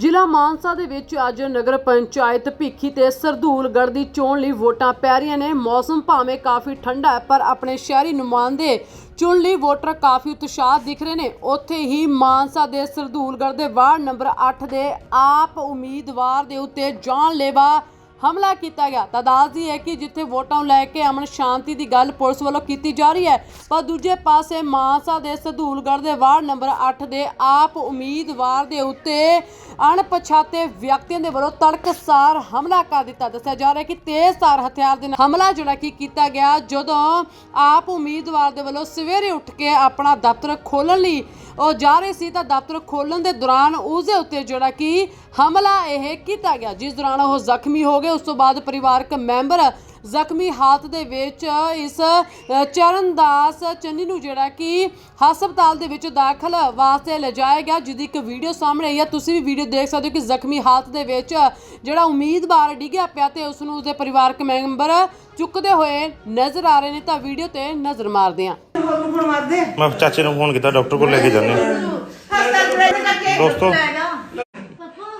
ਜ਼ਿਲ੍ਹਾ ਮਾਨਸਾ ਦੇ ਵਿੱਚ ਅੱਜ ਨਗਰ ਪੰਚਾਇਤ ਭਿੱਖੀ ਤੇ ਸਰਦੂਲਗੜ੍ਹ ਦੀ ਚੋਣ ਲਈ ਵੋਟਾਂ ਪੈ ਰਹੀਆਂ ਨੇ। ਮੌਸਮ ਭਾਵੇਂ ਕਾਫੀ ਠੰਡਾ ਹੈ, ਪਰ ਆਪਣੇ ਸ਼ਹਿਰੀ ਨੁਮਾਇੰਦੇ ਚੁਣ ਲਈ ਵੋਟਰ ਕਾਫੀ ਉਤਸ਼ਾਹ ਦਿਖ ਰਹੇ ਨੇ। ਉੱਥੇ ਹੀ ਮਾਨਸਾ ਦੇ ਸਰਦੂਲਗੜ੍ਹ ਦੇ ਵਾਰਡ ਨੰਬਰ 8 ਦੇ ਆਪ ਉਮੀਦਵਾਰ ਦੇ ਉੱਤੇ ਜਾਨਲੇਵਾ ਹਮਲਾ ਕੀਤਾ ਗਿਆ। ਤਾਂ ਦੱਸਦੀ ਹੈ ਕਿ ਜਿੱਥੇ ਵੋਟਾਂ ਨੂੰ ਲੈ ਕੇ ਅਮਨ ਸ਼ਾਂਤੀ ਦੀ ਗੱਲ ਪੁਲਿਸ ਵੱਲੋਂ ਕੀਤੀ ਜਾ ਰਹੀ ਹੈ, ਪਰ ਦੂਜੇ ਪਾਸੇ ਮਾਨਸਾ ਦੇ ਸਧੂਲਗੜ੍ਹ ਦੇ ਵਾਰਡ ਨੰਬਰ 8 ਦੇ ਆਪ ਉਮੀਦਵਾਰ ਦੇ ਉੱਤੇ ਅਣਪਛਾਤੇ ਵਿਅਕਤੀਆਂ ਦੇ ਵੱਲੋਂ ਤੜਕਸਾਰ ਹਮਲਾ ਕਰ ਦਿੱਤਾ। ਦੱਸਿਆ ਜਾ ਰਿਹਾ ਹੈ ਕਿ ਤੇਜ਼ਧਾਰ ਹਥਿਆਰ ਦੇ ਨਾਲ ਹਮਲਾ ਜਿਹੜਾ ਕਿ ਕੀਤਾ ਗਿਆ, ਜਦੋਂ ਆਪ ਉਮੀਦਵਾਰ ਦੇ ਵੱਲੋਂ ਸਵੇਰੇ ਉੱਠ ਕੇ ਆਪਣਾ ਦਫ਼ਤਰ ਖੋਲ੍ਹਣ ਲਈ ਉਹ ਜਾ ਰਹੇ ਸੀ ਤਾਂ ਦਫ਼ਤਰ ਖੋਲ੍ਹਣ ਦੇ ਦੌਰਾਨ ਉਸ ਦੇ ਉੱਤੇ ਜਿਹੜਾ ਕਿ ਹਮਲਾ ਇਹ ਕੀਤਾ ਗਿਆ ਜਿਸ ਦੌਰਾਨ ਉਹ ਜ਼ਖਮੀ ਹੋ ਗਏ। ਉਸ ਤੋਂ ਬਾਅਦ ਪਰਿਵਾਰਕ ਮੈਂਬਰ ਜ਼ਖਮੀ ਹਾਲਤ ਦੇ ਵਿੱਚ ਇਸ ਅ, ਚਰਨਦਾਸ ਚੰਨੀ ਨੂੰ ਜਿਹੜਾ ਕਿ ਹਸਪਤਾਲ ਦੇ ਵਿੱਚ ਦਾਖਲ ਵਾਸਤੇ ਲਿਜਾਇਆ ਗਿਆ ਜਿਹਦੀ ਇੱਕ ਵੀਡੀਓ ਸਾਹਮਣੇ ਆਈ ਹੈ। ਤੁਸੀਂ ਵੀ ਵੀਡੀਓ ਦੇਖ ਸਕਦੇ ਹੋ ਕਿ ਜ਼ਖਮੀ ਹਾਲਤ ਦੇ ਵਿੱਚ ਜਿਹੜਾ ਉਮੀਦਵਾਰ ਡਿੱਗਿਆ ਪਿਆ ਤੇ ਉਸ ਨੂੰ ਉਸਦੇ ਪਰਿਵਾਰਕ ਮੈਂਬਰ ਚੁੱਕਦੇ ਹੋਏ ਨਜ਼ਰ ਆ ਰਹੇ ਨੇ। ਤਾਂ ਵੀਡੀਓ ਤੇ ਨਜ਼ਰ ਮਾਰਦੇ ਹਾਂ। ਹੋਰ ਫੋਨ ਮਾਰ ਦੇ ਮੈਂ ਚਾਚੇ ਨੂੰ ਫੋਨ ਕੀਤਾ ਡਾਕਟਰ ਕੋਲ ਲੈ ਕੇ ਜਾਂਦੇ ਹਾਂ। ਦੋਸਤੋ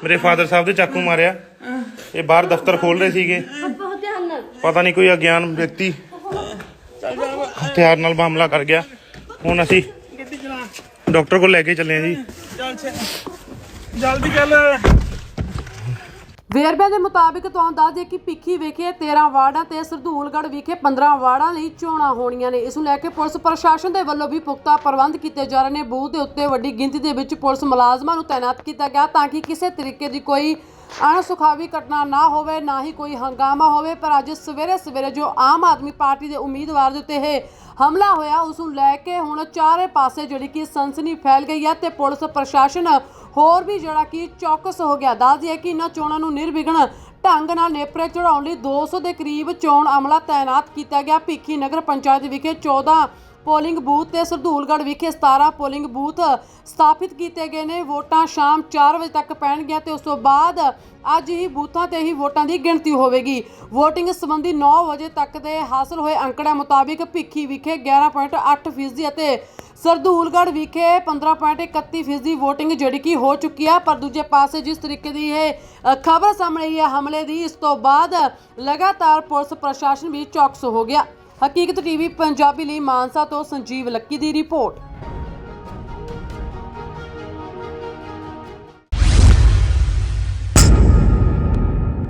ਮੇਰੇ ਫਾਦਰ ਸਾਹਿਬ ਦੇ ਚਾਕੂ ਮਾਰਿਆ। ਇਹ ਬਾਹਰ ਦਫ਼ਤਰ ਖੋਲ ਰਹੇ ਸੀਗੇ। ਪਤਾ ਨਹੀਂ ਕੋਈ ਅਗਿਆਨ ਵਿਅਕਤੀ ਹਥਿਆਰ ਨਾਲ ਹਮਲਾ ਕਰ ਗਿਆ। ਹੁਣ ਅਸੀਂ ਡਾਕਟਰ ਕੋਲ ਲੈ ਕੇ ਚੱਲੇ ਹਾਂ ਜੀ। ਚੱਲ ਛੇ ਜਲਦੀ ਚੱਲ। ਵੇਰਵੇ ਦੇ ਮੁਤਾਬਿਕ ਤੁਹਾਨੂੰ ਦੱਸ ਦਈਏ ਕਿ ਭਿੱਖੀ ਵਿਖੇ 13 ਵਾਰਡਾਂ ਤੇ ਸਰਦੂਲਗੜ੍ਹ ਵਿਖੇ 15 ਵਾਰਡਾਂ ਲਈ ਚੋਣਾਂ ਹੋਣੀਆਂ ਨੇ। ਇਸ ਨੂੰ ਲੈ ਕੇ ਪੁਲਿਸ ਪ੍ਰਸ਼ਾਸਨ ਦੇ ਵੱਲੋਂ ਵੀ ਪੁਖਤਾ ਪ੍ਰਬੰਧ ਕੀਤੇ ਜਾ ਰਹੇ ਨੇ। ਬੂਥ ਦੇ ਉੱਤੇ ਵੱਡੀ ਗਿਣਤੀ ਦੇ ਵਿੱਚ ਪੁਲਿਸ ਮੁਲਾਜ਼ਮਾਂ ਨੂੰ ਤਾਇਨਾਤ ਕੀਤਾ ਗਿਆ ਤਾਂ ਕਿ ਕਿਸੇ ਤਰੀਕੇ ਦੀ ਕੋਈ ਅਣਸੁਖਾਵੀ ਘਟਨਾ ਨਾ ਹੋਵੇ, ਨਾ ਹੀ ਕੋਈ ਹੰਗਾਮਾ ਹੋਵੇ, ਪਰ ਅੱਜ ਸਵੇਰੇ ਸਵੇਰੇ ਜੋ ਆਮ ਆਦਮੀ ਪਾਰਟੀ ਦੇ ਉਮੀਦਵਾਰ ਦੇ ਉੱਤੇ ਇਹ ਹਮਲਾ ਹੋਇਆ, ਉਸ ਨੂੰ ਲੈ ਕੇ ਹੁਣ ਚਾਰੇ ਪਾਸੇ ਜਿਹੜੀ ਕਿ ਸਨਸਨੀ ਫੈਲ ਗਈ ਹੈ ਤੇ ਪੁਲਿਸ ਪ੍ਰਸ਼ਾਸਨ ਹੋਰ ਵੀ ਜਿਹੜਾ ਕਿ ਚੌਕਸ ਹੋ ਗਿਆ। ਦੱਸਦੀ ਹੈ ਕਿ ਇਹਨਾਂ ਚੋਣਾਂ ਨੂੰ ਨਿਰਵਿਘਨ ਢੰਗ ਨਾਲ ਨੇਪਰੇ ਚੜਾਉਣ ਲਈ 200 ਦੇ ਕਰੀਬ ਚੋਣ ਅਮਲਾ ਤਾਇਨਾਤ ਕੀਤਾ ਗਿਆ। ਭਿੱਖੀ ਨਗਰ ਪੰਚਾਇਤ ਵਿਖੇ 14 ਪੋਲਿੰਗ ਬੂਥ ਤੇ ਸਰਦੂਲਗੜ੍ਹ ਵਿਖੇ 17 ਪੋਲਿੰਗ ਬੂਥ ਸਥਾਪਿਤ ਕੀਤੇ ਗਏ ਨੇ। ਵੋਟਾਂ ਸ਼ਾਮ 4 ਵਜੇ ਤੱਕ ਪੈਣਗੀਆਂ ਤੇ ਉਸ ਤੋਂ ਬਾਅਦ ਅੱਜ ਹੀ ਬੂਥਾਂ ਤੇ ਹੀ ਵੋਟਾਂ ਦੀ ਗਿਣਤੀ ਹੋਵੇਗੀ। VOTING ਸੰਬੰਧੀ 9 ਵਜੇ ਤੱਕ ਦੇ ਹਾਸਲ ਹੋਏ ਅੰਕੜਿਆਂ ਮੁਤਾਬਿਕ ਭਿੱਖੀ ਵਿਖੇ 11.8% ਫੀਸਦੀ ਅਤੇ ਸਰਦੂਲਗੜ੍ਹ ਵਿਖੇ 15.31% ਫੀਸਦੀ VOTING ਜਿਹੜੀ ਕਿ ਹੋ ਚੁੱਕੀ ਆ। ਪਰ ਦੂਜੇ ਪਾਸੇ ਜਿਸ ਤਰੀਕੇ ਦੀ ਇਹ ਖਬਰ ਸਾਹਮਣੇ ਆਈ ਹੈ ਹਮਲੇ ਦੀ, ਇਸ ਤੋਂ ਬਾਅਦ ਲਗਾਤਾਰ ਪੁਲਿਸ ਪ੍ਰਸ਼ਾਸਨ ਵੀ ਚੌਕਸ ਹੋ ਗਿਆ। ਹਕੀਕਤ ਟੀਵੀ ਪੰਜਾਬੀ ਲਈ ਮਾਨਸਾ ਤੋਂ ਸੰਜੀਵ ਲੱਕੀ ਦੀ ਰਿਪੋਰਟ।